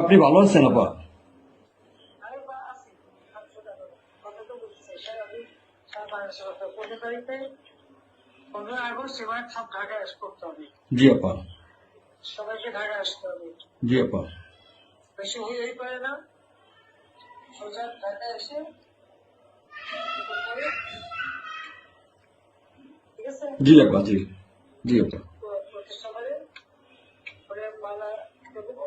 আপনি ভালো আছেন আপা? জি আপা। সবাইকে ঢাকায় আসতে হবে। জি আপা। বেশি হয়েই পারে না। সোজা এসে জি আপা জি। জি আপা। প্রতিষ্ঠা করে মালা দেবো।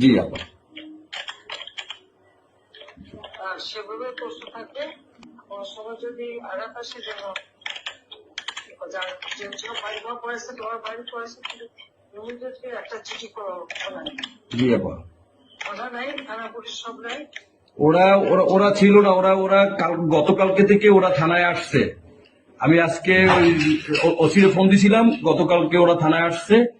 জি আপা। সেভাবে থাকবে। যদি যেন করো ওরা ওরা ওরা ছিল না ওরা ওরা কাল গতকালকে থেকে ওরা থানায় আসছে। আমি আজকে ওই ওসিরে ফোন দিছিলাম গতকালকে ওরা থানায় আসছে।